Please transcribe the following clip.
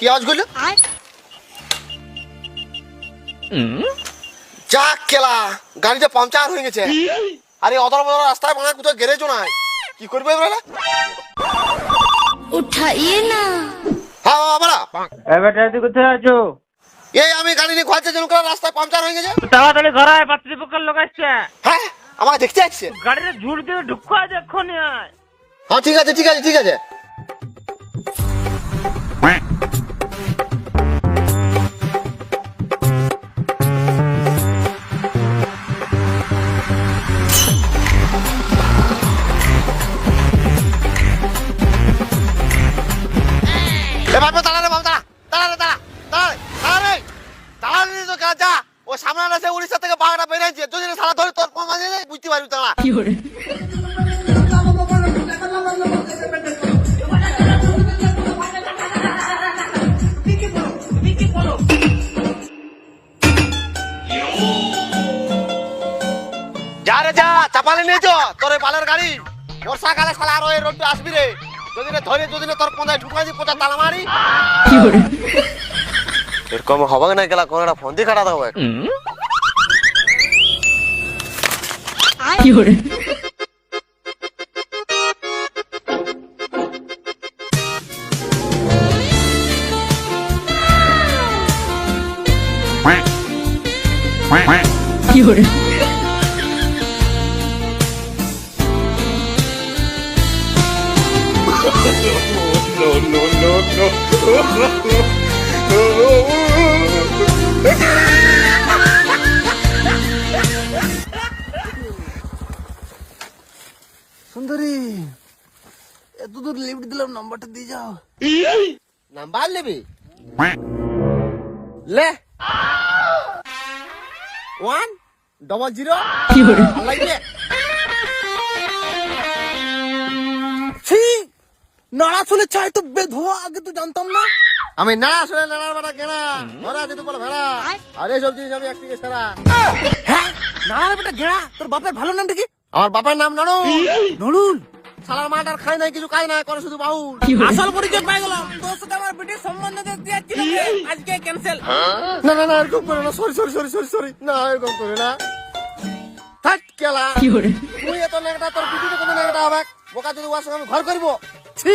কি আওয়াজ করল? যা কেলা গাড়িটা পাংচার হয়ে গেছে। আরে অদর বদল রাস্তায় ভাঙা কোথাও গ্যারেজও না কি করবে এবার উঠাইয়ে না। হ্যাঁ বাবা এবারে তুই কোথায় আছো? এই আমি গাড়ি নিয়ে ঘর যেন করে রাস্তায় পাংচার হয়ে গেছে। তাড়াতাড়ি ঘর আয় পোকার লোক আসছে। হ্যাঁ আমার দেখতে আসছে গাড়িতে ঝুল দিয়ে ঢুকো আজ এক্ষুনি আয়। হ্যাঁ ঠিক আছে ঠিক আছে ঠিক আছে। দাঁড়া রে তো কেন যা ও সামনে আছে উড়িষ্যা থেকে বাঘটা বেরিয়েছে যদি সারা ধরে তোর মাঝে বুঝতে পারবি দাঁড়া যা রে যা চাপালে নিয়ে যো তোর বালের গাড়ি। বর্ষাকালে শালা আর ওই রোডটা আসবি রে। যদি ধরে যদি তোর পঞ্চায় ঢুকাই দি পচা তালা মারি। এরকম হবে না গেলা কোন একটা ফন্দি কাটা দেবো সুন্দরী এত দূর লিফট দিলাম নাম্বারটা দিয়ে যাও। নাম্বার নেবি? লে। ওয়ান ডবল জিরো নাড়া চলে চাই তো বেধোয়া আগে তো জানতাম না। আমি না আসলে নানার বেটা কেনা ঘরে আছে তো বলে ভেড়া। আর এইসব জিনিস আমি একদিকে সারা। হ্যাঁ নাড়ার বেটা গেড়া তোর বাপের ভালো নামটা কি? আমার বাবার নাম নানু নড়ুল সালার মাটার খাই নাই কিছু কাজ নাই করে শুধু বাউল আসল পরিচয় পাই গেলাম তোর সাথে আমার বিটির সম্বন্ধ দেখতে আজকে ক্যান্সেল না না না এরকম করে না sorry sorry sorry sorry sorry না এরকম করে না থাক কেলা তুই এত নেগটা তোর পিটিতে কত নেগটা হবে বোকা যদি সঙ্গে আমি ঘর করব ছি